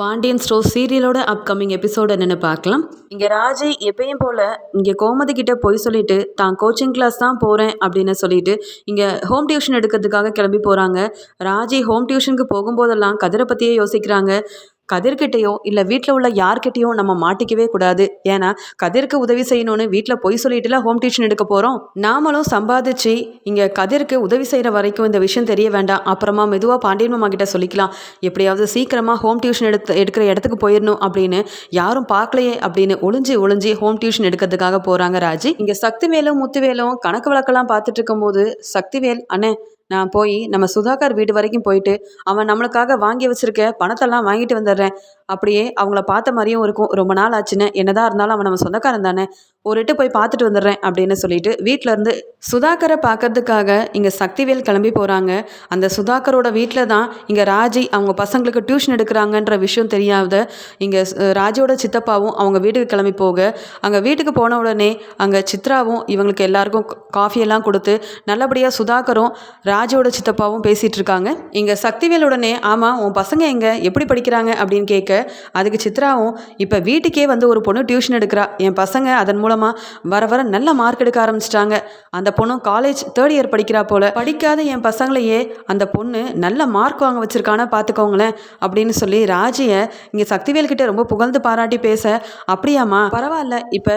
Pandian store சீரியலோட upcoming episode என்னென்னு பார்க்கலாம். இங்கே ராஜி எப்பயும் போல் இங்கே கோமதி கிட்ட போய் சொல்லிட்டு தான் கோச்சிங் கிளாஸ் தான் போகிறேன் அப்படின்னு சொல்லிட்டு இங்கே ஹோம் டியூஷன் எடுக்கிறதுக்காக கிளம்பி போகிறாங்க ராஜி ஹோம் டியூஷனுக்கு போகும்போதெல்லாம் கதிரை பற்றியே யோசிக்கிறாங்க. கதிர்கிட்டயோ இல்லை வீட்டில் உள்ள யார்கிட்டயும் நம்ம மாட்டிக்கவே கூடாது. ஏன்னா கதிருக்கு உதவி செய்யணும்னு வீட்டில் பொய் சொல்லிட்டுல ஹோம் டியூஷன் எடுக்க போகிறோம் நாமளும் சம்பாதிச்சு இங்கே கதிருக்கு உதவி செய்கிற வரைக்கும் இந்த விஷயம் தெரிய வேண்டாம். அப்புறமா மெதுவாக பாண்டியன் மாமா கிட்ட சொல்லிக்கலாம். எப்படியாவது சீக்கிரமாக ஹோம் டியூஷன் எடுத்து எடுக்கிற இடத்துக்கு போயிடணும் அப்படின்னு யாரும் பார்க்கலையே அப்படின்னு ஒளிஞ்சு ஒளிஞ்சு ஹோம் டியூஷன் எடுக்கிறதுக்காக போகிறாங்க ராஜி. இங்கே சக்திவேலும் முத்துவேலும் கணக்கு வழக்கெல்லாம் பார்த்துட்டு இருக்கும்போது சக்திவேல் அண்ணே நான் போய் நம்ம சுதாகர் வீடு வரைக்கும் போயிட்டு அவன் நம்மளுக்காக வாங்கி வச்சுருக்க பணத்தெல்லாம் வாங்கிட்டு வந்துடுறேன். அப்படியே அவங்கள பார்த்த மாதிரியும் இருக்கும். ரொம்ப நாள் ஆச்சுன்னு. என்னதான் இருந்தாலும் அவன் நம்ம சொந்தக்காரன் தானே. ஒரு இட்டு போய் பார்த்துட்டு வந்துடுறேன் அப்படின்னு சொல்லிட்டு வீட்டிலேருந்து சுதாகரை பார்க்கறதுக்காக இங்கே சக்திவேல் கிளம்பி போகிறாங்க அந்த சுதாகரோட வீட்டில் தான் இங்கே ராஜி அவங்க பசங்களுக்கு டியூஷன் எடுக்கிறாங்கன்ற விஷயம் தெரியாத இங்கே ராஜியோட சித்தப்பாவும் அவங்க வீட்டுக்கு கிளம்பி போக அங்கே வீட்டுக்கு போன உடனே அங்கே சித்ராவும் இவங்களுக்கு எல்லாருக்கும் காஃபியெல்லாம் கொடுத்து நல்லபடியாக சுதாகரும் ராஜியோட சித்தப்பாவும் பேசிகிட்டு இருக்காங்க. இங்கே சக்திவேல் உடனே ஆமாம் உன் பசங்க எங்கே? எப்படி படிக்கிறாங்க? அப்படின்னு கேட்க அதுக்கு சித்ராவும் இப்போ வீட்டுக்கே வந்து ஒரு பொண்ணு டியூஷன் எடுக்கிறா. என் பசங்க அதன் மூலமாக வர வர நல்ல மார்க் எடுக்க ஆரம்பிச்சிட்டாங்க. அந்த பொண்ணும் காலேஜ் தேர்ட் இயர் படிக்கிறா போல. படிக்காத என் பசங்களையே அந்த பொண்ணு நல்ல மார்க் வாங்க வச்சிருக்கானா பார்த்துக்கோங்களேன் அப்படின்னு சொல்லி ராஜியை இங்கே சக்திவேல்கிட்ட ரொம்ப புகழ்ந்து பாராட்டி பேச அப்படியாம்மா பரவாயில்ல. இப்போ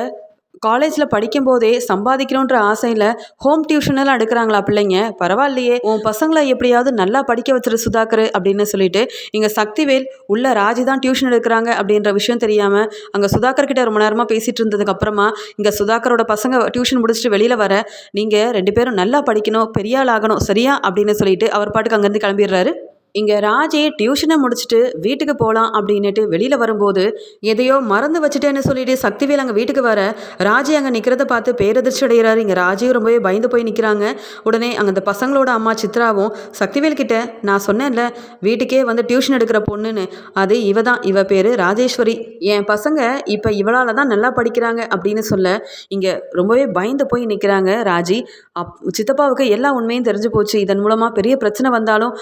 காலேஜில் படிக்கும்போதே சம்பாதிக்கணுன்ற ஆசையில் ஹோம் டியூஷனெல்லாம் எடுக்கிறாங்களா பிள்ளைங்க? பரவாயில்லையே. உன் பசங்களை எப்படியாவது நல்லா படிக்க வச்சிரு சுதாகர் அப்படின்னு சொல்லிட்டு இங்கே சக்திவேல் உள்ள ராஜி தான் டியூஷன் எடுக்கிறாங்க அப்படின்ற விஷயம் தெரியாமல் அங்கே சுதாகர் கிட்ட ரொம்ப நேரமாக பேசிகிட்டு இருந்ததுக்கு அப்புறமா இங்கே சுதாகரோட பசங்க டியூஷன் முடிச்சுட்டு வெளியில் வர நீங்கள் ரெண்டு பேரும் நல்லா படிக்கணும் பெரியாள் ஆகணும் சரியா? அப்படின்னு சொல்லிட்டு அவர் பாட்டுக்கு அங்கேருந்து கிளம்பிடுறாரு. இங்கே ராஜே டியூஷனை முடிச்சுட்டு வீட்டுக்கு போகலாம் அப்படின்னுட்டு வெளியில் வரும்போது எதையோ மறந்து வச்சுட்டேன்னு சொல்லிட்டு சக்திவேல் அங்கே வீட்டுக்கு வர ராஜே அங்கே நிற்கிறத பார்த்து பேரதிர்ச்சி அடைகிறாரு. இங்கே ராஜே ரொம்பவே பயந்து போய் நிற்கிறாங்க உடனே அங்கே அந்த பசங்களோட அம்மா சித்ராவும் சக்திவேல் கிட்ட நான் சொன்னேன்ல வீட்டுக்கே வந்து டியூஷன் எடுக்கிற பொண்ணுன்னு. அது இவ தான் இவ பேர் ராஜேஸ்வரி. என் பசங்க இப்போ இவளால் தான் நல்லா படிக்கிறாங்க அப்படின்னு சொல்ல இங்கே ரொம்பவே பயந்து போய் நிற்கிறாங்க ராஜி. அப் சித்தப்பாவுக்கு எல்லா உண்மையும் தெரிஞ்சு போச்சு. இதன் மூலமாக பெரிய பிரச்சனை வந்தாலும்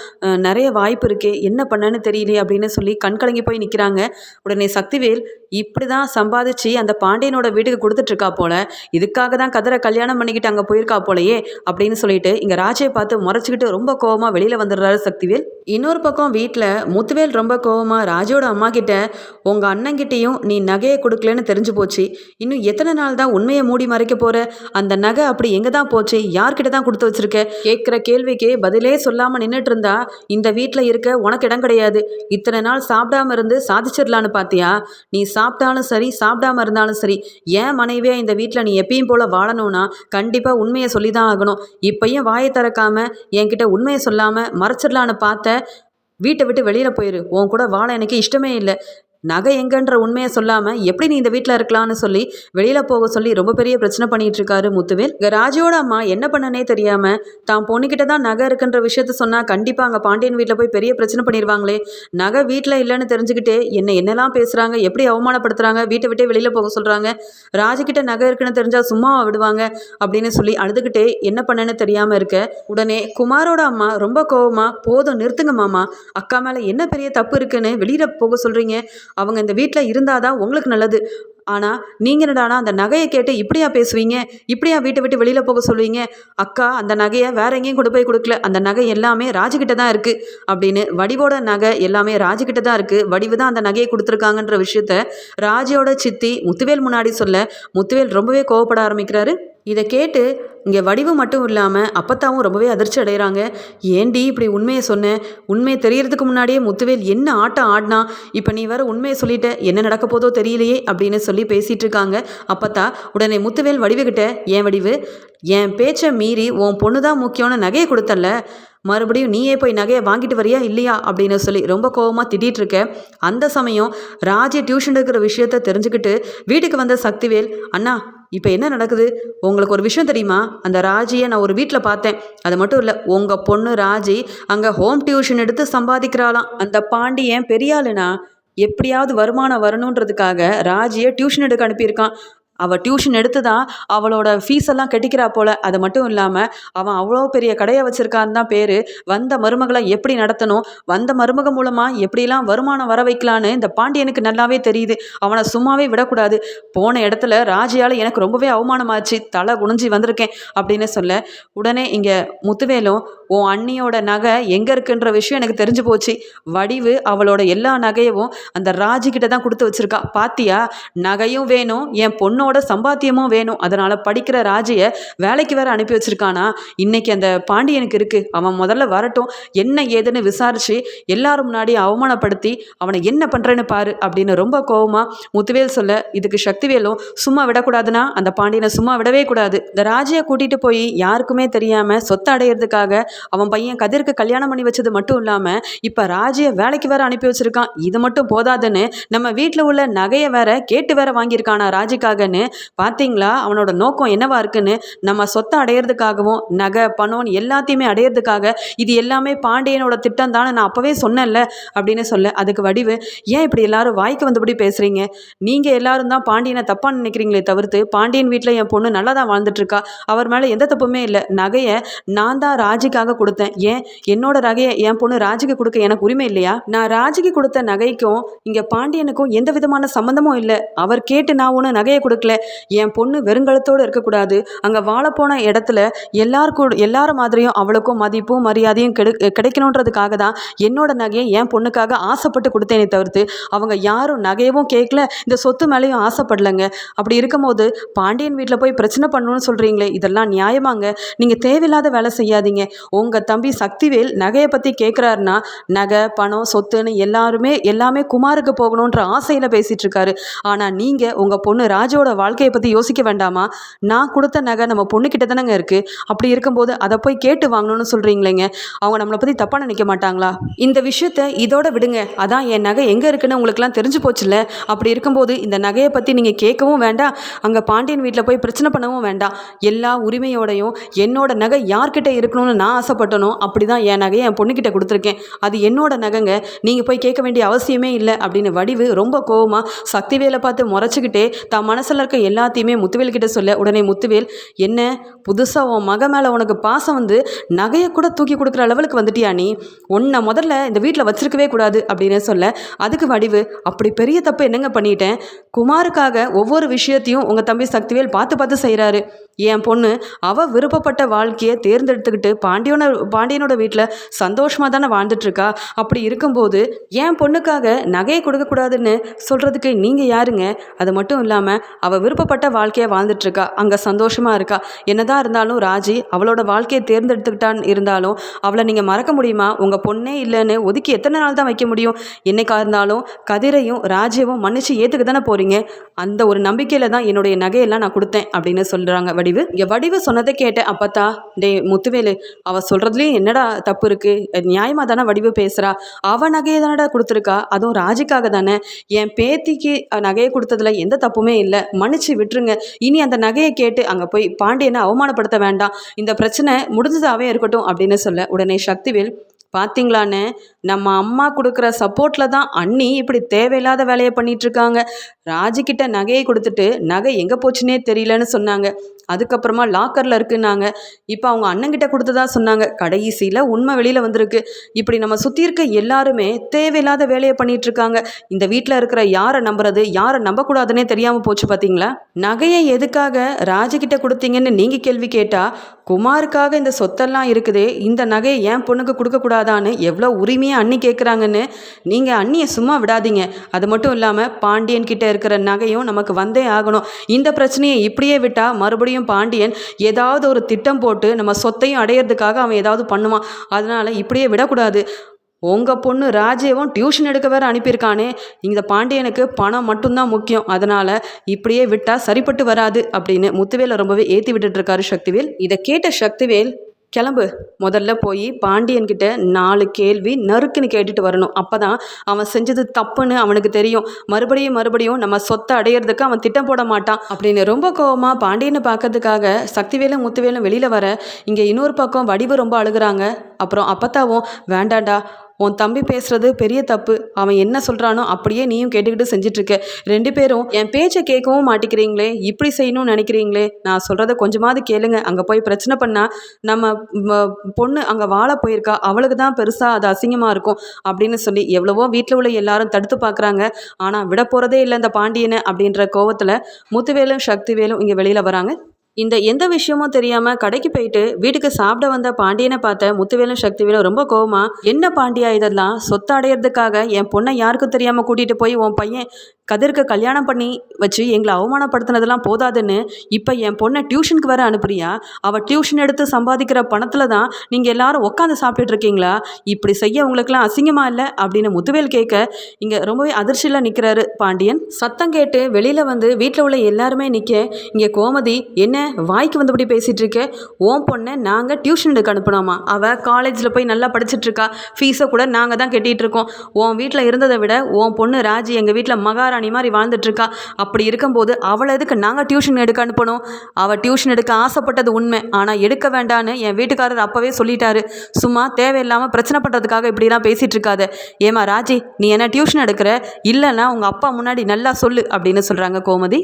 நிறைய வாய்ப்பு இருக்கே என்ன பண்ணன்னு தெரியலையே அப்படின்னு சொல்லி கண் கலங்கி போய் நிற்கிறாங்க உடனே சக்திவேல் இப்படி தான் சம்பாதிச்சு அந்த பாண்டியனோட வீட்டுக்கு கொடுத்துட்ருக்கா போல இதுக்காக தான் கதிரை கல்யாணம் பண்ணிக்கிட்டு அங்கே போயிருக்கா போலையே அப்படின்னு சொல்லிட்டு இங்கே ராஜையை பார்த்து முறைச்சிக்கிட்டு ரொம்ப கோவமாக வெளியில் வந்துடுறாரு சக்திவேல். இன்னொரு பக்கம் வீட்டில் முத்துவேல் ரொம்ப கோவமாக ராஜோட அம்மா கிட்ட உங்கள் அண்ணங்கிட்டையும் நீ நகையை கொடுக்கலன்னு தெரிஞ்சு போச்சு. இன்னும் எத்தனை நாள் தான் உண்மையை மூடி மறைக்க போகிற அந்த நகை அப்படி எங்கே தான் போச்சு? யார்கிட்ட தான் கொடுத்து வச்சிருக்க? கேட்குற கேள்விக்கு பதிலே சொல்லாமல் நின்றுட்டு இருந்தா இந்த வீட்டில் இருக்க உனக்கு இடம் கிடையாது. இத்தனை நாள் சாப்பிடாம இருந்து சாதிச்சிடலான்னு பார்த்தியா நீ சா சாப்பிட்டாலும் சரி சாப்பிடாம இருந்தாலும் சரி ஏன் மனைவியா இந்த வீட்டில் நீ எப்பயும் போல் வாழணும்னா கண்டிப்பாக உண்மையை சொல்லி தான் ஆகணும். இப்பையும் வாயை திறக்காம என்கிட்ட உண்மையை சொல்லாமல் மறைச்சிடலான்னு பார்த்த வீட்டை விட்டு வெளியில் போயிரு. உன் கூட வாழ எனக்கு இஷ்டமே இல்லை. நகை எங்கன்ற உண்மையை சொல்லாமல் எப்படி நீ இந்த வீட்டில் இருக்கலாம்னு சொல்லி வெளியில் போக சொல்லி ரொம்ப பெரிய பிரச்சனை பண்ணிட்டு இருக்காரு முத்துவேல். இங்கே ராஜோட அம்மா என்ன பண்ணனே தெரியாமல் தான் பொண்ணுக்கிட்ட தான் நகை இருக்குன்ற விஷயத்த சொன்னால் கண்டிப்பாக அங்கே பாண்டியன் வீட்டில் போய் பெரிய பிரச்சனை பண்ணிடுவாங்களே நகை வீட்டில் இல்லைன்னு தெரிஞ்சுக்கிட்டே என்ன என்னெல்லாம் பேசுகிறாங்க எப்படி அவமானப்படுத்துகிறாங்க வீட்டை விட்டே வெளியில் போக சொல்கிறாங்க ராஜுக்கிட்ட நகை இருக்குன்னு தெரிஞ்சால் சும்மா விடுவாங்க அப்படின்னு சொல்லி அழுதுகிட்டே என்ன பண்ணனு தெரியாமல் இருக்க. உடனே குமாரோட அம்மா ரொம்ப கோவமாக போதும் நிறுத்துங்க மாமா. அக்கா மேலே என்ன பெரிய தப்பு இருக்குன்னு வெளியில் போக சொல்கிறீங்க அவங்க இந்த வீட்டில் இருந்தால் தான் உங்களுக்கு நல்லது. ஆனால் நீங்கள் என்னடானா அந்த நகையை கேட்டு இப்படியா பேசுவீங்க? இப்படியா வீட்டை விட்டு வெளியில் போக சொல்லுவீங்க? அக்கா அந்த நகையை வேற எங்கேயும் கொண்டு போய் கொடுக்கல. அந்த நகை எல்லாமே ராஜுக்கிட்ட தான் இருக்குது அப்படின்னு வடிவோட நகை எல்லாமே ராஜுக்கிட்ட தான் இருக்குது வடிவு தான் அந்த நகையை கொடுத்துருக்காங்கன்ற விஷயத்த ராஜியோட சித்தி முத்துவேல் முன்னாடி சொல்ல முத்துவேல் ரொம்பவே கோவப்பட ஆரம்பிக்கிறாரு. இதை கேட்டு இங்கே வடிவு மட்டும் இல்லாமல் அப்பத்தாவும் ரொம்பவே அதிர்ச்சி அடைகிறாங்க ஏண்டி இப்படி உண்மையை சொன்னேன் உண்மையை தெரியறதுக்கு முன்னாடியே முத்துவேல் என்ன ஆட்டம் ஆடினா? இப்போ நீ வேற உண்மையை சொல்லிட்ட என்ன நடக்க போதோ தெரியலையே அப்படின்னு சொல்லி பேசிகிட்டு இருக்காங்க. அப்பத்தா உடனே முத்துவேல் வடிவுகிட்ட ஏன் வடிவு? என் பேச்சை மீறி உன் பொண்ணு தான் முக்கியம்னு நகையை கொடுத்தல்ல? மறுபடியும் நீயே போய் நகையை வாங்கிட்டு வரியா இல்லையா? அப்படின்னு சொல்லி ரொம்ப கோபமாக திட்டிகிட்டு இருக்கேன் அந்த சமயம் ராஜி டியூஷன் இருக்கிற விஷயத்த தெரிஞ்சுக்கிட்டு வீட்டுக்கு வந்த சக்திவேல் அண்ணா இப்போ என்ன நடக்குது? உங்களுக்கு ஒரு விஷயம் தெரியுமா? அந்த ராஜியை நான் ஒரு வீட்டில் பார்த்தேன். அது மட்டும் இல்லை உங்கள் பொண்ணு ராஜி அங்கே ஹோம் டியூஷன் எடுத்து சம்பாதிக்கிறாளாம். அந்த பாண்டியன் பெரியாளுனா எப்படியாவது வருமானம் வரணுன்றதுக்காக ராஜியை டியூஷன் எடுக்க அனுப்பியிருக்கான். அவள் டியூஷன் எடுத்து தான் அவளோட ஃபீஸ் எல்லாம் கட்டிக்கிறா போல. அது மட்டும் இல்லாமல் அவன் அவ்வளோ பெரிய கடையை வச்சிருக்கான்னு தான் பேர். வந்த மருமகளை எப்படி நடத்தணும்? வந்த மருமக மூலமாக எப்படிலாம் வருமானம் வர வைக்கலான்னு இந்த பாண்டியனுக்கு நல்லாவே தெரியுது. அவனை சும்மாவே விடக்கூடாது. போன இடத்துல ராஜியால் எனக்கு ரொம்பவே அவமானமாச்சு. தலை குனிஞ்சி வந்திருக்கேன் அப்படின்னு சொல்ல உடனே இங்கே முத்துவேலும் உன் அண்ணியோட நகை எங்கே இருக்குன்ற விஷயம் எனக்கு தெரிஞ்சு போச்சு. வடிவு அவளோட எல்லா நகையவும் அந்த ராஜிக்கிட்ட தான் கொடுத்து வச்சிருக்கா. பாத்தியா? நகையும் வேணும் என் பொண்ணோட சம்பாத்தியமும் வேணும். அதனால் படிக்கிற ராஜியை வேலைக்கு வேற அனுப்பி வச்சிருக்கானா? இன்னைக்கு அந்த பாண்டியனுக்கு இருக்குது அவன் முதல்ல வரட்டும். என்ன ஏதுன்னு விசாரித்து எல்லாரும் முன்னாடி அவமானப்படுத்தி அவனை என்ன பண்ணுறேன்னு பாரு அப்படின்னு ரொம்ப கோபமாக முத்துவேல் சொல்ல இதுக்கு சக்திவேலும் சும்மா விடக்கூடாதுன்னா அந்த பாண்டியனை சும்மா விடவே கூடாது. இந்த ராஜியை கூட்டிகிட்டு போய் யாருக்குமே தெரியாமல் சொத்தை அடையிறதுக்காக அவன் பையன் கதிர்க்கு கல்யாணம் பண்ணி வச்சது மட்டும் இல்லாமல் இப்போ ராஜியை வேலைக்கு வேற அனுப்பி வச்சிருக்கான். இது மட்டும் போதாதுன்னு நம்ம வீட்டில் உள்ள நகையை வேற கேட்டு வேற வாங்கியிருக்கானா ராஜிக்காகன்னு. பார்த்தீங்களா அவனோட நோக்கம் என்னவா இருக்குன்னு நம்ம சொத்தை அடையிறதுக்காகவும் நகை பணம் எல்லாத்தையுமே அடையிறதுக்காக இது எல்லாமே பாண்டியனோட திட்டம் தானே நான் அப்போவே சொன்னேன்ல அப்படின்னு சொல்ல. அதுக்கு வடிவு ஏன் இப்படி எல்லாரும் வாய்க்கு வந்தபடி பேசுகிறீங்க நீங்கள் எல்லாரும் தான் பாண்டியனை தப்பாக நினைக்கிறீங்களே தவிர்த்து பாண்டியன் வீட்டில் என் பொண்ணு நல்லா தான் வாழ்ந்துட்டு இருக்கா. அவர் மேலே எந்த தப்புமே இல்லை. நகையை நான் தான் ராஜிக்காக கொடுத்தேன். ஏன்? என்னோட நகையை என் பொண்ணு ராஜிக்கு கொடுக்க எனக்கு உரிமை இல்லையா? நான் ராஜிக்கு கொடுத்த நகைக்கும் இங்கே பாண்டியனுக்கும் எந்த விதமான சம்மந்தமும் இல்லை. அவர் கேட்டு நான் ஒன்று நகையை கொடுக்கல. என் பொண்ணு வெறுங்கலத்தோடு இருக்கக்கூடாது. அங்கே வாழப்போன இடத்துல எல்லாருக்கும் எல்லார மாதிரியும் அவளுக்கும் மதிப்பும் மரியாதையும் கெடு கிடைக்கணுன்றதுக்காக தான் என்னோட நகையை என் பொண்ணுக்காக ஆசைப்பட்டு கொடுத்தேனே தவிர்த்து அவங்க யாரும் நகையவும் கேட்கல இந்த சொத்து மேலேயும் ஆசைப்படலைங்க. அப்படி இருக்கும்போது பாண்டியன் வீட்டில் போய் பிரச்சனை பண்ணணும்னு சொல்கிறீங்களே இதெல்லாம் நியாயமாங்க? நீங்கள் தேவையில்லாத வேலை செய்யாதீங்க. உங்கள் தம்பி சக்திவேல் நகையை பற்றி கேட்குறாருன்னா நகை பணம் சொத்துன்னு எல்லாருமே எல்லாமே குமாருக்கு போகணுன்ற ஆசையில் பேசிகிட்டு இருக்காரு. ஆனால் நீங்கள் உங்கள் பொண்ணு ராஜோட வாழ்க்கையை பற்றி யோசிக்க வேண்டாமா? நான் கொடுத்த நகை நம்ம பொண்ணுக்கிட்ட தானேங்க இருக்குது அப்படி இருக்கும்போது அதை போய் கேட்டு வாங்கணும்னு சொல்கிறீங்களேங்க அவங்க நம்மளை பற்றி தப்பாக நினைக்க மாட்டாங்களா? இந்த விஷயத்த இதோட விடுங்க. அதான் என் நகை எங்கே இருக்குன்னு உங்களுக்குலாம் தெரிஞ்சு போச்சுல்ல? அப்படி இருக்கும்போது இந்த நகையை பற்றி நீங்கள் கேட்கவும் வேண்டாம். அங்கே பாண்டியன் வீட்டில் போய் பிரச்சனை பண்ணவும் வேண்டாம். எல்லா உரிமையோடையும் என்னோட நகை யார்கிட்ட இருக்கணும்னு நான் ஆசைப்பட்டனோ அப்படி தான் என் நகையை என் பொண்ணுக்கிட்ட கொடுத்துருக்கேன். அது என்னோட நகைங்க. நீங்கள் போய் கேட்க வேண்டிய அவசியமே இல்லை அப்படின்னு வடிவு ரொம்ப கோவமாக சக்திவேலை பார்த்து முறைச்சிக்கிட்டே தான் மனசில் இருக்க எல்லாத்தையுமே முத்துவேல்கிட்ட சொல்ல உடனே முத்துவேல் என்ன? புதுசாக உன் மக மேலே உனக்கு பாசம் வந்து நகையை கூட தூக்கி கொடுக்குற அளவுக்கு வந்துட்டியா நீ? உன்னை முதல்ல இந்த வீட்டில் வச்சிருக்கவே கூடாது அப்படின்னு சொல்ல அதுக்கு வடிவு அப்படி பெரிய தப்பு என்னங்க பண்ணிட்டேன்? குமாருக்காக ஒவ்வொரு விஷயத்தையும் உங்கள் தம்பி சக்திவேல் பார்த்து பார்த்து செய்கிறாரு என் பொண்ணு அவள் விருப்பப்பட்ட வாழ்க்கையை தேர்ந்தெடுத்துக்கிட்டு பாண்டியனோட பாண்டியனோட வீட்டில் சந்தோஷமாக தானே வாழ்ந்துட்டுருக்கா. அப்படி இருக்கும்போது என் பொண்ணுக்காக நகையை கொடுக்கக்கூடாதுன்னு சொல்கிறதுக்கு நீங்கள் யாருங்க? அது மட்டும் இல்லாமல் அவள் விருப்பப்பட்ட வாழ்க்கையை வாழ்ந்துட்டுருக்கா. அங்கே சந்தோஷமாக இருக்கா. என்னதான் இருந்தாலும் ராஜி அவளோட வாழ்க்கையை தேர்ந்தெடுத்துக்கிட்டான்னு இருந்தாலும் அவளை நீங்கள் மறக்க முடியுமா? உங்கள் பொண்ணே இல்லைன்னு ஒதுக்கி எத்தனை நாள் தான் வைக்க முடியும்? என்னைக்கா இருந்தாலும் கதிரையும் ராஜ்யவும் மன்னிச்சு ஏற்றுக்க தானே போகிறீங்க அந்த ஒரு நம்பிக்கையில் தான் என்னுடைய நகையெல்லாம் நான் கொடுத்தேன் அப்படின்னு சொல்கிறாங்க வடிவு. இங்கே வடிவு சொன்னதை கேட்டேன். அப்பத்தா டே முத்துவேலு அவள் சொல்கிறதுலேயும் என்னடா தப்பு இருக்குது நியாயமாக தானே வடிவு பேசுகிறா அவள் நகையை தானடா கொடுத்துருக்கா? அதுவும் ராஜிக்காக தானே. என் பேத்திக்கு நகையை கொடுத்ததுல எந்த தப்புமே இல்லை. மன்னிச்சு விட்டுருங்க. இனி அந்த நகையை கேட்டு அங்கே போய் பாண்டியனை அவமானப்படுத்த வேண்டாம். இந்த பிரச்சனை முடிஞ்சதாகவே இருக்கட்டும் அப்படின்னு சொல்ல உடனே சக்திவேல் பார்த்தீங்களான்னு நம்ம அம்மா கொடுக்குற சப்போர்ட்டில் தான் அண்ணி இப்படி தேவையில்லாத வேலையை பண்ணிகிட்ருக்காங்க ராஜிக்கிட்ட நகையை கொடுத்துட்டு நகை எங்கே போச்சுன்னே தெரியலன்னு சொன்னாங்க. அதுக்கப்புறமா லாக்கரில் இருக்குன்னாங்க. இப்போ அவங்க அண்ணங்கிட்ட கொடுத்ததா சொன்னாங்க. கடைசியில் உண்மை வெளியில் வந்திருக்கு. இப்படி நம்ம சுற்றி இருக்க எல்லாருமே தேவையில்லாத வேலையை பண்ணிகிட்ருக்காங்க இந்த வீட்டில் இருக்கிற யாரை நம்புறது யாரை நம்பக்கூடாதுன்னே தெரியாமல் போச்சு பார்த்தீங்களா நகையை எதுக்காக ராஜிக்கிட்ட கொடுத்தீங்கன்னு நீங்கள் கேள்வி கேட்டால் குமாருக்காக இந்த சொத்தெல்லாம் இருக்குதே இந்த நகையை என் பொண்ணுக்கு கொடுக்கக்கூடாதான்னு எவ்வளோ உரிமையாக அண்ணி கேட்குறாங்கன்னு நீங்கள் அண்ணியை சும்மா விடாதீங்க. அது மட்டும் இல்லாமல் பாண்டியன் கிட்ட இருக்கிற நகையும் நமக்கு வந்தே ஆகணும். இந்த பிரச்சனையை இப்படியே விட்டால் மறுபடியும் பாண்டியன் ஏதாவது ஒரு திட்டம் போட்டு நம்ம சொத்தையும் அடையிறதுக்காக அவன் ஏதாவது பண்ணுவான். அதனால் இப்படியே விடக்கூடாது. உங்கள் பொண்ணு ராஜேவும் டியூஷன் எடுக்க வேற அனுப்பியிருக்கானே. இந்த பாண்டியனுக்கு பணம் மட்டும்தான் முக்கியம். அதனால் இப்படியே விட்டால் சரிப்பட்டு வராது அப்படின்னு முத்துவேலை ரொம்பவே ஏற்றி விட்டுட்டு இருக்காரு சக்திவேல். இதை கேட்ட சக்திவேல் கிளம்பு. முதல்ல போய் பாண்டியன்கிட்ட நாலு கேள்வி நறுக்குன்னு கேட்டுட்டு வரணும். அப்போ தான் அவன் செஞ்சது தப்புன்னு அவனுக்கு தெரியும். மறுபடியும் மறுபடியும் நம்ம சொத்தை அடையிறதுக்கு அவன் திட்டம் போட மாட்டான். அப்படின்னு ரொம்ப கோவமாக பாண்டியனை பார்க்கறதுக்காக சக்திவேலும் முத்துவேலும் வெளியில் வர இங்கே இன்னொரு பக்கம் வடிவு ரொம்ப அழுகிறாங்க. அப்புறம் அப்பத்தாவும் வேண்டாண்டா உன் தம்பி பேசுறது பெரிய தப்பு. அவன் என்ன சொல்கிறானோ அப்படியே நீயும் கேட்டுக்கிட்டு செஞ்சிட்ருக்க. ரெண்டு பேரும் என் பேச்சை கேட்கவும் மாட்டேங்கிறீங்களே இப்படி செய்யணும்னு நினைக்கிறீங்களே? நான் சொல்கிறத கொஞ்சமாவது கேளுங்க. அங்கே போய் பிரச்சனை பண்ணால் நம்ம பொண்ணு அங்கே வாழ போயிருக்கா. அவளுக்கு தான் பெருசாக அது அசிங்கமாக இருக்கும். அப்படின்னு சொல்லி எவ்வளவோ வீட்டில் உள்ள எல்லாரும் தடுத்து பார்க்குறாங்க ஆனால் விட போகிறதே இல்லை இந்த பாண்டியனை அப்படின்ற கோவத்தில். முத்துவேலும் சக்திவேலும் இங்கே வெளியில் வராங்க. இந்த எந்த விஷயமும் தெரியாம கடைக்கு போயிட்டு வீட்டுக்கு சாப்பிட வந்த பாண்டியனை பார்த்த முத்துவேலும் சக்திவேலும் ரொம்ப கோவமா என்ன பாண்டியா இதெல்லாம்? சொத்து அடையிறதுக்காக என் பொண்ணை யாருக்கும் தெரியாம கூட்டிட்டு போய் உன் பையன் கதிர்க்கு கல்யாணம் பண்ணி வச்சு எங்களை அவமானப்படுத்தினதெல்லாம் போதாதுன்னு இப்போ என் பொண்ணை டியூஷனுக்கு வர அனுப்புறியா? அவள் டியூஷன் எடுத்து சம்பாதிக்கிற பணத்தில் தான் நீங்கள் எல்லாரும் உட்காந்து சாப்பிட்டுட்டு இருக்கீங்களா? இப்படி செய்ய உங்களுக்குலாம் அசிங்கமாக இல்லை? அப்படின்னு முத்துவேல் கேட்க இங்கே ரொம்பவே அதிர்ச்சியில் நிற்கிறாரு பாண்டியன். சத்தம் கேட்டு வெளியில் வந்து வீட்டில் உள்ள எல்லாருமே நிற்க இங்கே கோமதி என்ன வாய்க்கு வந்தபடி பேசிகிட்டு இருக்க? ஓம் பொண்ணை நாங்கள் டியூஷன் எடுக்க அனுப்பினோமா? அவள் காலேஜில் போய் நல்லா படிச்சுட்ருக்கா இருக்கா. ஃபீஸை கூட நாங்கள் தான் கட்டிகிட்டு இருக்கோம். உன் வீட்டில் இருந்ததை விட உன் பொண்ணு ராஜி எங்கள் வீட்டில் மகா மகாராணி மாதிரி வாழ்ந்துட்டு இருக்கா அப்படி இருக்கும்போது அவளை எதுக்கு நாங்கள் டியூஷன் எடுக்க அனுப்பணும்? அவள் டியூஷன் எடுக்க ஆசைப்பட்டது உண்மை. ஆனால் எடுக்க வேண்டான்னு என் வீட்டுக்காரர் அப்போவே சொல்லிட்டாரு. சும்மா தேவையில்லாமல் பிரச்சனை பண்ணுறதுக்காக இப்படிலாம் பேசிகிட்டு இருக்காத ஏமா ராஜி நீ என்ன டியூஷன் எடுக்கிற? இல்லைன்னா உங்கள் அப்பா முன்னாடி நல்லா சொல்லு அப்படின்னு சொல்கிறாங்க கோமதி.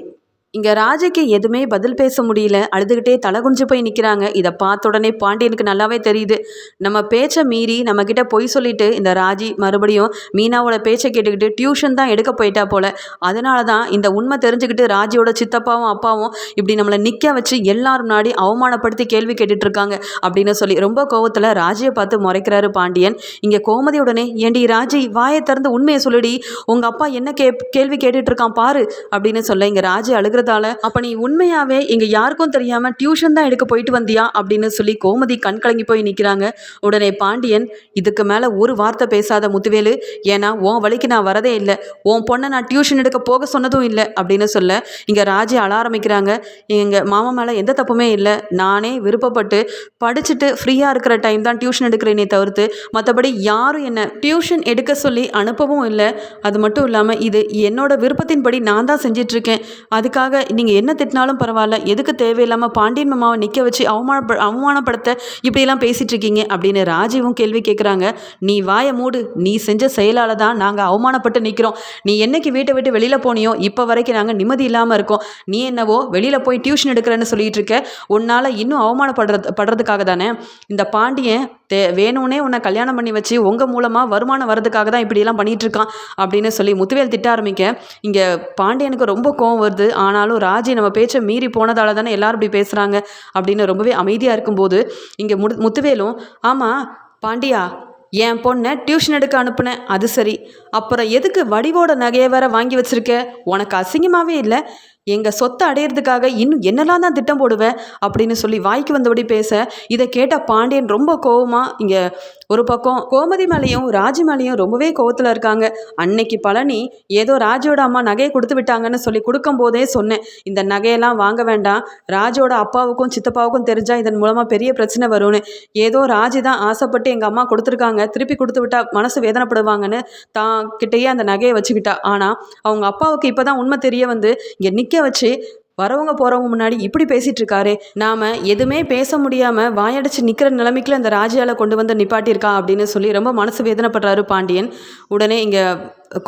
இங்கே ராஜைக்கு எதுவுமே பதில் பேச முடியல. அழுதுகிட்டே தலை குனிஞ்சு போய் நிற்கிறாங்க இதை பார்த்த உடனே பாண்டியனுக்கு நல்லாவே தெரியுது. நம்ம பேச்சை மீறி நம்மக்கிட்ட பொய் சொல்லிட்டு இந்த ராஜி மறுபடியும் மீனாவோட பேச்சை கேட்டுக்கிட்டு டியூஷன் தான் எடுக்க போயிட்டா போல. அதனால தான் இந்த உண்மை தெரிஞ்சுக்கிட்டு ராஜியோட சித்தப்பாவும் அப்பாவும் இப்படி நம்மளை நிற்க வச்சு எல்லாரும் முன்னாடி அவமானப்படுத்தி கேள்வி கேட்டுட்ருக்காங்க அப்படின்னு சொல்லி ரொம்ப கோவத்தில் ராஜியை பார்த்து முறைக்கிறாரு பாண்டியன். இங்கே கோமதியுடனே உடனே ஏண்டி ராஜி வாயை திறந்து உண்மையை சொல்லுடி. உங்கள் அப்பா என்ன கே கேள்வி கேட்டுட்ருக்கான் பாரு. அப்படின்னு சொல்ல இங்கே ராஜி அழுகிறதால அப்போ நீ உண்மையாகவே இங்கே யாருக்கும் தெரியாமல் டியூஷன் தான் எடுக்க போயிட்டு வந்தியா? அப்படின்னு சொல்லி கோமதி கண் கலங்கி போய் நிற்கிறாங்க உடனே பாண்டியன் இதுக்கு மேலே ஒரு வார்த்தை பேசாத முத்துவேலு. ஏன்னா உன் வழிக்கு நான் வரதே இல்லை. உன் பொண்ணை நான் டியூஷன் எடுக்க போக சொன்னதும் இல்லை. அப்படின்னு சொல்ல இங்கே ராஜி அழ ஆரம்பிக்கிறாங்க. எங்கள் மாமா மேலே எந்த தப்புமே இல்லை. நானே விருப்பப்பட்டு படிச்சுட்டு ஃப்ரீயாக இருக்கிற டைம் தான் டியூஷன் எடுக்கிறேனே தவிர்த்து மற்றபடி யாரும் என்னை டியூஷன் எடுக்க சொல்லி அனுப்பவும் இல்லை. அது மட்டும் இல்லாமல் இது என்னோட விருப்பத்தின்படி நான் தான் செஞ்சிட்ருக்கேன் அதுக்காக நீங்கள் என்ன திட்டினாலும் பரவாயில்ல எதுக்கு தேவையில்லாமல் பாண்டியன் மாமாவை நிற்க வச்சு அவமான அவமானப்படுத்த இப்படியெல்லாம் பேசிகிட்டு இருக்கீங்க அப்படின்னு ராஜீவும் கேள்வி கேட்குறாங்க நீ வாயை மூடு நீ செஞ்ச செயலால் தான் நாங்கள் அவமானப்பட்டு நிற்கிறோம் நீ என்னைக்கு வீட்டை விட்டு வெளியில் போனியோ இப்போ வரைக்கும் நாங்கள் நிம்மதி இல்லாமல் இருக்கோம். நீ என்னவோ வெளியில் போய் டியூஷன் எடுக்கிறேன்னு சொல்லிட்டு இருக்க. உன்னால் இன்னும் அவமானப்படுறது படுறதுக்காக தானே? இந்த பாண்டியன் தே வேணும்னே உன்னை கல்யாணம் பண்ணி வச்சு உங்கள் மூலமாக வருமானம் வரதுக்காக தான் இப்படியெல்லாம் பண்ணிகிட்டு இருக்கான் அப்படின்னு சொல்லி முத்துவேல் திட்ட ஆரம்பிக்க. இங்கே பாண்டியனுக்கு ரொம்ப கோவம் வருது. ஆனால் ஆனாலும் ராஜி நம்ம பேச்சை மீறி போனதால தானே எல்லாரும் இப்படி பேசுகிறாங்க அப்படின்னு ரொம்பவே அமைதியாக இருக்கும்போது இங்கே முடு முத்துவேலும் ஆமாம் பாண்டியா என் பொண்ணை டியூஷன் எடுக்க அனுப்புனேன். அது சரி. அப்புறம் எதுக்கு வடிவோட நகையை வேற வாங்கி வச்சிருக்க? உனக்கு அசிங்கமாகவே இல்லை. எங்கள் சொத்தை அடையிறதுக்காக இன்னும் என்னெல்லாம் தான் திட்டம் போடுவேன்? அப்படின்னு சொல்லி வாய்க்கு வந்தபடி பேச இதை கேட்ட பாண்டியன் ரொம்ப கோவமாக இங்கே ஒரு பக்கம் கோமதி மேலேயும் ராஜி மேலேயும் ரொம்பவே கோவத்தில் இருக்காங்க. அன்னைக்கு பழனி ஏதோ ராஜோட அம்மா நகையை கொடுத்து விட்டாங்கன்னு சொல்லி கொடுக்கும் போதே சொன்னேன். இந்த நகையெல்லாம் வாங்க வேண்டாம். ராஜோட அப்பாவுக்கும் சித்தப்பாவுக்கும் தெரிஞ்சால் இதன் மூலமாக பெரிய பிரச்சனை வரும்னு. ஏதோ ராஜி தான் ஆசைப்பட்டு எங்கள் அம்மா கொடுத்துருக்காங்க. திருப்பி கொடுத்து விட்டா மனசு வேதனைப்படுவாங்கன்னு தான் கிட்டேயே அந்த நகையை வச்சுக்கிட்டா. ஆனால் அவங்க அப்பாவுக்கு இப்போ தான் உண்மை தெரிய வந்து இங்கே நிற்க வச்சு வரவங்க போகிறவங்க முன்னாடி இப்படி பேசிகிட்டு இருக்காரு நாம் எதுவுமே பேச முடியாமல் வாயடைச்சு நிற்கிற நிலைமைக்குள்ள இந்த ராஜியால் கொண்டு வந்து நிப்பாட்டியிருக்கா அப்படின்னு சொல்லி ரொம்ப மனசு வேதனைப்படுறாரு பாண்டியன். உடனே இங்கே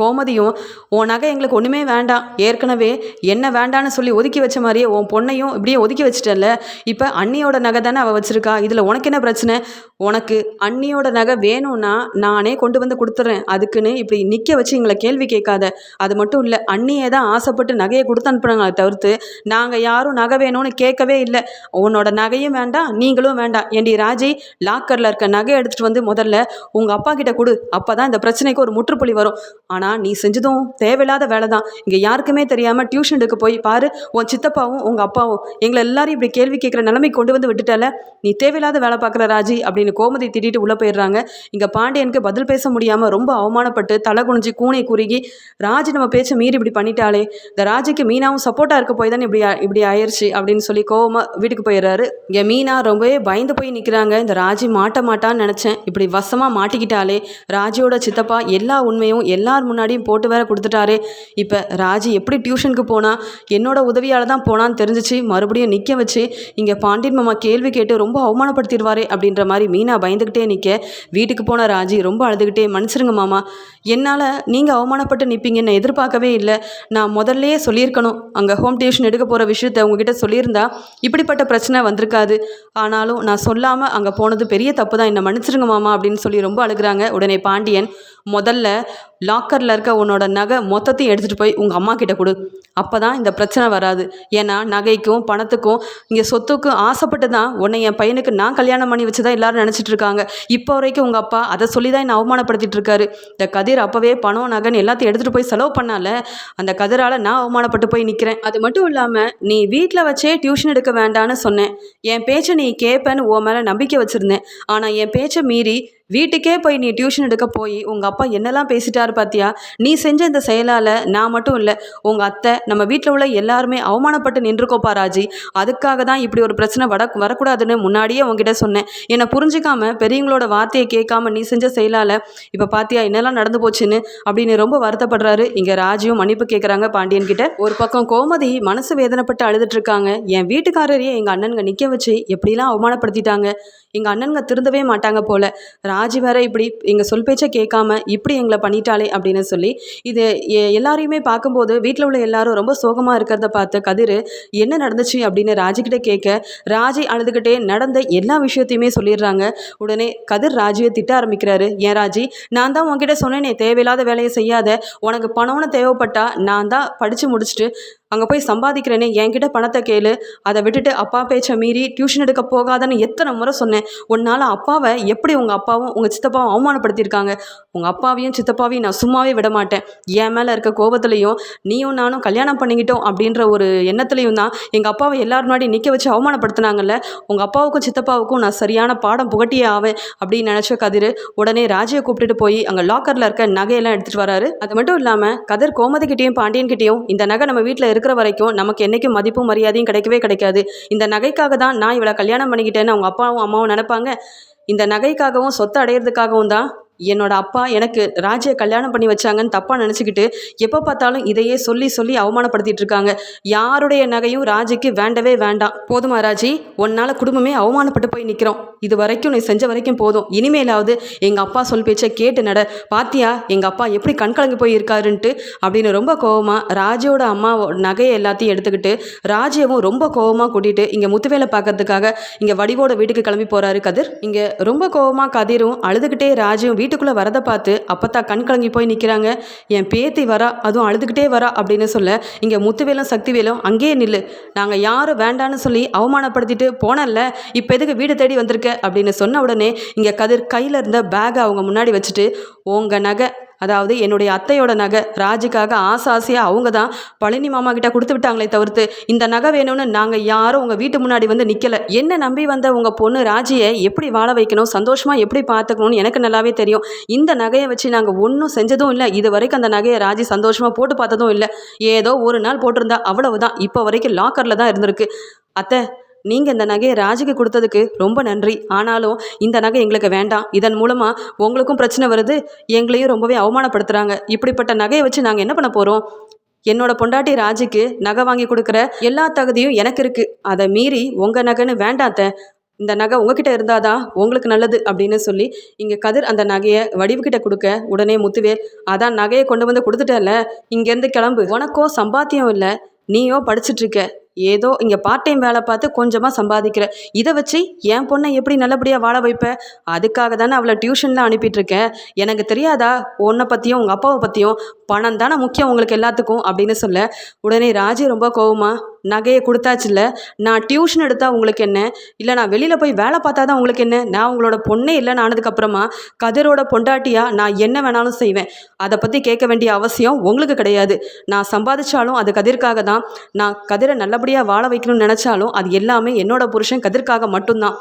கோமதியும் உன் நகை எங்களுக்கு ஒன்றுமே வேண்டாம். ஏற்கனவே என்ன வேண்டான்னு சொல்லி ஒதுக்கி வச்ச மாதிரியே உன் பொண்ணையும் இப்படியே ஒதுக்கி வச்சிட்டல இப்போ அண்ணியோட நகை தானே அவள் வச்சுருக்கா? இதில் உனக்கு என்ன பிரச்சனை? உனக்கு அண்ணியோட நகை வேணும்னா நானே கொண்டு வந்து கொடுத்துட்றேன் அதுக்குன்னு இப்படி நிற்க வச்சு எங்களை கேள்வி கேட்காத. அது மட்டும் இல்லை அண்ணியே தான் ஆசைப்பட்டு நகையை கொடுத்து அனுப்புனாங்களே தவிர்த்து நாங்கள் யாரும் நகை வேணும்னு கேட்கவே இல்லை. உன்னோட நகையும் வேண்டாம் நீங்களும் வேண்டாம். ஏண்டி ராஜி லாக்கரில் இருக்க நகையை எடுத்துகிட்டு வந்து முதல்ல உங்கள் அப்பா கிட்ட கொடு. அப்போ தான் இந்த பிரச்சனைக்கு ஒரு முற்றுப்புள்ளி வரும். ஆனால் நீ செஞ்சதும் தேவையில்லாத வேலை தான் இங்கே யாருக்குமே தெரியாமல் டியூஷன் எடுக்க போய் பாரு உன் சித்தப்பாவும் உங்கள் அப்பாவும் எங்களை எல்லாரும் இப்படி கேள்வி கேட்குற நிலைமைக்கு கொண்டு வந்து விட்டுட்டல. நீ தேவையில்லாத வேலை பார்க்குற ராஜி அப்படின்னு கோமதி திட்டிட்டு உள்ளே போயிடுறாங்க. இங்கே பாண்டியனுக்கு பதில் பேச முடியாமல் ரொம்ப அவமானப்பட்டு தலை குனிஞ்சு கூனை குறுகி ராஜி நம்ம பேச்சை மீறி இப்படி பண்ணிட்டாலே இந்த ராஜிக்கு மீனாவும் சப்போர்ட்டாக இருக்க போய் தானே இப்படி இப்படி ஆயிடுச்சு அப்படின்னு சொல்லி கோவமாக வீட்டுக்கு போயிடுறாரு. இங்கே மீனா ரொம்பவே பயந்து போய் நிற்கிறாங்க இந்த ராஜி மாட்ட மாட்டான்னு நினச்சேன். இப்படி வசமாக மாட்டிக்கிட்டாலே ராஜியோட சித்தப்பா எல்லா உண்மையும் எல்லா எல்லார் முன்னாடியும் போட்டு வேற கொடுத்துட்டாரே. இப்போ ராஜி எப்படி டியூஷனுக்கு போனா? என்னோட உதவியால் தான் போனான்னு தெரிஞ்சிச்சு. மறுபடியும் நிற்க வச்சு இங்கே பாண்டியன் மாமா கேள்வி கேட்டு ரொம்ப அவமானப்படுத்திடுவாரே அப்படின்ற மாதிரி மீனா பயந்துக்கிட்டே நிற்க வீட்டுக்கு போன ராஜி ரொம்ப அழுதுகிட்டே மன்னிச்சிருங்க மாமா என்னால் நீங்கள் அவமானப்பட்டு நிற்பீங்கன்னு எதிர்பார்க்கவே இல்லை. நான் முதல்லையே சொல்லியிருக்கணும். அங்கே ஹோம் டியூஷன் எடுக்க போகிற விஷயத்த உங்ககிட்ட சொல்லியிருந்தா இப்படிப்பட்ட பிரச்சனை வந்திருக்காது. ஆனாலும் நான் சொல்லாமல் அங்கே போனது பெரிய தப்பு தான். என்னை மன்னிச்சிருங்க மாமா அப்படின்னு சொல்லி ரொம்ப அழுகுறாங்க. உடனே பாண்டியன் முதல்ல லாக்கரில் இருக்க உன்னோட நகை மொத்தத்தையும் எடுத்துகிட்டு போய் உங்கள் அம்மா கிட்ட கொடு. அப்போ தான் இந்த பிரச்சனை வராது. ஏன்னா நகைக்கும் பணத்துக்கும் இங்கே சொத்துக்கும் ஆசைப்பட்டு தான் உன்னை என் பையனுக்கு நான் கல்யாணம் பண்ணி வச்சு தான் எல்லாரும் நினச்சிட்டு இருக்காங்க. இப்போ வரைக்கும் உங்கள் அப்பா அதை சொல்லி தான் என்னை அவமானப்படுத்திட்டு இருக்காரு. இந்த கதிர் அப்போவே பணம் நகைன்னு எல்லாத்தையும் எடுத்துகிட்டு போய் செலவு பண்ணால அந்த கதிரால் நான் அவமானப்பட்டு போய் நிற்கிறேன் அது மட்டும் இல்லாமல் நீ வீட்டில் வச்சே டியூஷன் எடுக்க வேண்டான்னு சொன்னேன். என் பேச்சை நீ கேட்பேன்னு உன் மேலே நம்பிக்கை வச்சுருந்தேன். ஆனால் என் பேச்சை மீறி வீட்டுக்கே போய் நீ டியூஷன் எடுக்க போய் உங்கள் அப்பா என்னெல்லாம் பேசிட்டாரு பாத்தியா நீ செஞ்ச இந்த செயலால் நான் மட்டும் இல்லை உங்கள் அத்தை நம்ம வீட்டில் உள்ள எல்லாருமே அவமானப்பட்டு நின்றுக்கோப்பா ராஜி. அதுக்காக தான் இப்படி ஒரு பிரச்சனை வட வரக்கூடாதுன்னு முன்னாடியே உங்ககிட்ட சொன்னேன். என்னை புரிஞ்சிக்காம பெரியவங்களோட வார்த்தையை கேட்காம நீ செஞ்ச செயலால் இப்போ பாத்தியா என்னெல்லாம் நடந்து போச்சுன்னு அப்படின்னு ரொம்ப வருத்தப்படுறாரு. இங்கே ராஜியும் மன்னிப்பு கேட்குறாங்க பாண்டியன் கிட்ட. ஒரு பக்கம் கோமதி மனசு வேதனைப்பட்டு அழுதுட்டு இருக்காங்க. என் வீட்டுக்காரரையே எங்கள் அண்ணனுங்க நிற்க வச்சு எப்படிலாம் அவமானப்படுத்திட்டாங்க? எங்கள் அண்ணனுங்க திருந்தவே மாட்டாங்க போல. ராஜி வேற இப்படி எங்கள் சொல் பேச்சை கேட்காம இப்படி எங்களை பண்ணிட்டாலே அப்படின்னு சொல்லி இது எ- எல்லாரையுமே பார்க்கும்போது வீட்டில் உள்ள எல்லாரும் ரொம்ப சோகமாக இருக்கிறத பார்த்து கதிர் என்ன நடந்துச்சு? அப்படின்னு ராஜிக்கிட்ட கேட்க ராஜி அழுதுகிட்டே நடந்த எல்லா விஷயத்தையுமே சொல்லிடுறாங்க. உடனே கதிர் ராஜியை திட்ட ஆரம்பிக்கிறாரு. ஏன் ராஜி? நான் தான் உங்ககிட்ட சொன்னேனே தேவையில்லாத வேலையை செய்யாத. உனக்கு பணம்னு தேவைப்பட்டா நான் தான் படித்து முடிச்சுட்டு அங்கே போய் சம்பாதிக்கிறேனே என்கிட்ட பணத்தை கேளு. அதை விட்டுட்டு அப்பா பேச்சை மீறி டியூஷன் எடுக்க போகாதன்னு எத்தனை முறை சொன்னேன். உன்னால் அப்பாவை எப்படி உங்கள் அப்பாவும் உங்கள் சித்தப்பாவும் அவமானப்படுத்தியிருக்காங்க? உங்கள் அப்பாவையும் சித்தப்பாவையும் நான் சும்மாவே விட மாட்டேன். என் மேலே இருக்க கோபத்துலையும் நீயும் நானும் கல்யாணம் பண்ணிக்கிட்டோம் அப்படின்ற ஒரு எண்ணத்துலையும் தான் எங்கள் அப்பாவை எல்லார் முன்னாடி நிற்க வச்சு அவமானப்படுத்தினாங்கல்ல உங்கள் அப்பாவுக்கும் சித்தப்பாவுக்கும் நான் சரியான பாடம் புகட்டியே ஆவேன் அப்படின்னு நினச்ச கதிர் உடனே ராஜியை கூப்பிட்டுட்டு போய் அங்கே லாக்கரில் இருக்க நகையெல்லாம் எடுத்துகிட்டு வராரு. அது மட்டும் இல்லாமல் கதிர் கோமதிக்கிட்டேயும் பாண்டியன்கிட்டேயும் இந்த நகை நம்ம வீட்டில் இருக்கிற வரைக்கும் நமக்கு என்றைக்கும் மதிப்பும் மரியாதையும் கிடைக்கவே கிடைக்காது. இந்த நகைக்காக தான் நான் இவளை கல்யாணம் பண்ணிக்கிட்டேன்னு அவங்க அப்பாவும் அம்மாவும் நினைப்பாங்க. இந்த நகைக்காகவும் சொத்தை அடையிறதுக்காகவும் தான் என்னோட அப்பா எனக்கு ராஜியை கல்யாணம் பண்ணி வச்சாங்கன்னு தப்பாக நினச்சிக்கிட்டு எப்போ பார்த்தாலும் இதையே சொல்லி சொல்லி அவமானப்படுத்திட்டு இருக்காங்க. யாருடைய நகையும் ராஜிக்கு வேண்டவே வேண்டாம். போதுமா ராஜி? உன்னால் குடும்பமே அவமானப்பட்டு போய் நிற்கிறோம் இது வரைக்கும் நீ செஞ்ச வரைக்கும் போதும். இனிமேலாவது எங்கள் அப்பா சொல் பேச்சை கேட்டு நட. பாத்தியா எங்கள் அப்பா எப்படி கண்கலங்கி போய் இருக்காருன்ட்டு அப்படின்னு ரொம்ப கோவமாக ராஜியோட அம்மா நகையை எல்லாத்தையும் எடுத்துக்கிட்டு ராஜியவும் ரொம்ப கோவமாக கூட்டிகிட்டு இங்கே முத்துவேலை பார்க்கறதுக்காக இங்கே வடிவோட வீட்டுக்கு கிளம்பி போகிறாரு கதிர். இங்கே ரொம்ப கோவமாக கதிரும் அழுதுகிட்டே ராஜியும் வீட்டுக்குள்ளே வரதை பார்த்து அப்பத்தா கண் கலங்கி போய் நிற்கிறாங்க என் பேத்தி வரா அதுவும் அழுதுகிட்டே வரா அப்படின்னு சொல்ல இங்கே முத்துவேலும் சக்திவேலும் அங்கேயே நில்லு. நாங்கள் யாரும் வேண்டான்னு சொல்லி அவமானப்படுத்திட்டு போனல இப்போ எதுக்கு வீடு தேடி வந்திருக்க? அப்படின்னு சொன்ன உடனே இங்கே கதிர் கையில் இருந்த பேகை அவங்க முன்னாடி வச்சுட்டு உங்கள் நகை அதாவது என்னுடைய அத்தையோட நகை ராஜுக்காக ஆசை ஆசையாக அவங்க தான் பழனி மாமா கிட்ட கொடுத்து விட்டாங்களே தவிர்த்து இந்த நகை வேணும்னு நாங்கள் யாரும் உங்கள் வீட்டு முன்னாடி வந்து நிற்கல என்ன நம்பி வந்த உங்கள் பொண்ணு ராஜியை எப்படி வாழ வைக்கணும் சந்தோஷமாக எப்படி பார்த்துக்கணும்னு எனக்கு நல்லாவே தெரியும். இந்த நகையை வச்சு நாங்கள் ஒன்றும் செஞ்சதும் இல்லை. இது வரைக்கும் அந்த நகையை ராஜி சந்தோஷமாக போட்டு பார்த்ததும் இல்லை. ஏதோ ஒரு நாள் போட்டிருந்தா அவ்வளவுதான். இப்போ வரைக்கும் லாக்கரில் தான் இருந்திருக்கு. அத்தை நீங்கள் இந்த நகையை ராஜுக்கு கொடுத்ததுக்கு ரொம்ப நன்றி. ஆனாலும் இந்த நகை எங்களுக்கு வேண்டாம். இதன் மூலமாக உங்களுக்கும் பிரச்சனை வருது. எங்களையும் ரொம்பவே அவமானப்படுத்துகிறாங்க இப்படிப்பட்ட நகையை வச்சு நாங்கள் என்ன பண்ண போகிறோம் என்னோட பொண்டாட்டி ராஜுக்கு நகை வாங்கி கொடுக்குற எல்லா தகுதியும் எனக்கு இருக்குது அதை மீறி உங்கள் நகைன்னு வேண்டாத்த. இந்த நகை உங்ககிட்ட இருந்தாதான் உங்களுக்கு நல்லது அப்படின்னு சொல்லி இங்கே கதிர் அந்த நகையை வடிவுக்கிட்ட கொடுக்க உடனே முத்துவேல் அதான் நகையை கொண்டு வந்து கொடுத்துட்டல இங்கேருந்து கிளம்பு. உனக்கோ சம்பாத்தியம் இல்லை. நீயோ படிச்சிட்டு இருக்க. ஏதோ இங்கே பார்ட் டைம் வேலை பார்த்து கொஞ்சமாக சம்பாதிக்கிற. இதை வச்சு என் பொண்ணை எப்படி நல்லபடியாக வாழ வைப்ப? அதுக்காக தானே அவளை டியூஷன்லாம் அனுப்பிட்டுருக்கேன் எனக்கு தெரியாதா? உன்னை பற்றியும் உங்கள் அப்பாவை பற்றியும் பணம் தானே முக்கியம் உங்களுக்கு எல்லாத்துக்கும் அப்படின்னு சொல்ல உடனே ராஜி ரொம்ப கோவமா நகையை கொடுத்தாச்சுல்ல நான் டியூஷன் எடுத்தால் உங்களுக்கு என்ன? இல்லை நான் வெளியில் போய் வேலை பார்த்தா தான் உங்களுக்கு என்ன? நான் உங்களோட பொண்ணே இல்லைன்னு ஆனதுக்கப்புறமா கதிரோட பொண்டாட்டியாக நான் என்ன வேணாலும் செய்வேன்? அதை பற்றி கேட்க வேண்டிய அவசியம் உங்களுக்கு கிடையாது. நான் சம்பாதிச்சாலும் அது கதிர்க்காக தான். நான் கதிரை நல்லபடியாக வாழ வைக்கணும்னு நினச்சாலும் அது எல்லாமே என்னோட புருஷன் கதிர்க்காக மட்டும்தான்.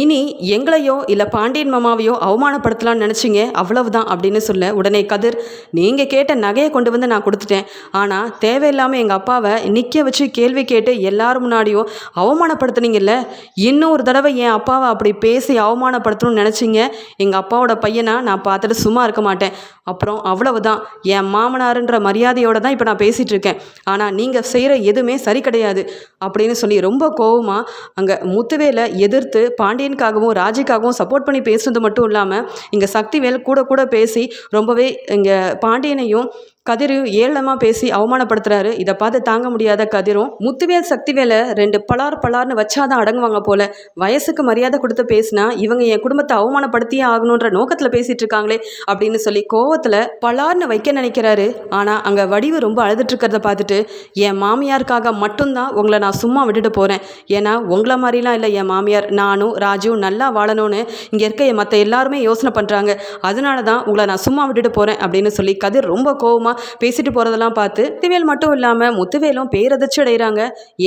இனி எங்களையோ இல்லை பாண்டியன் மாமாவையோ அவமானப்படுத்தலாம்னு நினச்சிங்க? அவ்வளவுதான் அப்படின்னு சொல்ல உடனே கதிர் நீங்கள் கேட்ட நகையை கொண்டு வந்து நான் கொடுத்துட்டேன். ஆனால் தேவையில்லாமல் எங்கள் அப்பாவை நிற்க வச்சு கேள்வி கேட்டு எல்லாரும் முன்னாடியும் அவமானப்படுத்துனீங்கல்ல? இன்னும் ஒரு தடவை என் அப்பாவை அப்படி பேசி அவமானப்படுத்தணும்னு நினச்சிங்க? எங்கள் அப்பாவோட பையனா? நான் பார்த்துட்டு சும்மா இருக்க மாட்டேன். அப்புறம் அவ்வளவுதான். என் மாமனாருன்ற மரியாதையோடு தான் இப்போ நான் பேசிகிட்டு இருக்கேன். ஆனால் நீங்கள் செய்கிற எதுவுமே சரி கிடையாது. அப்படின்னு சொல்லி ரொம்ப கோவமாக அங்கே முத்துவேலை எதிர்த்து பாண்டியனுக்காகவும் ராஜிக்காகவும் சப்போர்ட் பண்ணி பேசுனது மட்டும் இல்லாமல் இங்கே சக்திவேல் கூட கூட பேசி ரொம்பவே இங்கே பாண்டியனையும் கதிர் ஏளனமாக பேசி அவமானப்படுத்துறாரு. இதை பார்த்து தாங்க முடியாத கதிரும் முத்துவேல் சக்திவேலை ரெண்டு பலார் பலார்னு வச்சாதான் அடங்குவாங்க போல. வயசுக்கு மரியாதை கொடுத்து பேசினா இவங்க என் குடும்பத்தை அவமானப்படுத்தியே ஆகணுன்ற நோக்கத்தில் பேசிட்டு இருக்காங்களே அப்படின்னு சொல்லி கோவத்தில் பலார்னு வைக்க நினைக்கிறாரு. ஆனால் அங்கே வடிவு ரொம்ப அழுதுட்டு இருக்கிறத பார்த்துட்டு என் மாமியாருக்காக மட்டும்தான் உங்களை நான் சும்மா விட்டுட்டு போகிறேன் ஏன்னா உங்களை மாதிரிலாம் இல்லை என் மாமியார். நானும் ராஜுவும் நல்லா வாழணும்னு இங்கே இருக்க மற்ற எல்லாருமே யோசனை பண்ணுறாங்க அதனால தான் உங்களை நான் சும்மா விட்டுட்டு போகிறேன் அப்படின்னு சொல்லி கதிர் ரொம்ப கோவமாக பேசிட்டு போகிறதெல்லாம் பார்த்து முத்துவேல் மட்டும் இல்லாமல் முத்துவேலும் பேரதிர்ச்சி அடைகிறாங்க.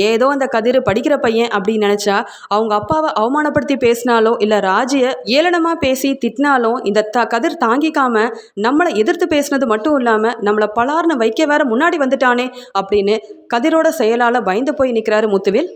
ஏதோ அந்த கதிர் படிக்கிற பையன் அப்படின்னு நினச்சா அவங்க அப்பாவை அவமானப்படுத்தி பேசினாலோ இல்லை ராஜியை ஏளனமாக பேசி திட்டினாலும் இந்த த கதிர் தாங்கிக்காம நம்மளை எதிர்த்து பேசினது மட்டும் இல்லாமல் நம்மளை பலார்னு வைக்க வேற முன்னாடி வந்துட்டானே அப்படின்னு கதிரோட செயலால் பயந்து போய் நிற்கிறாரு முத்துவேல்.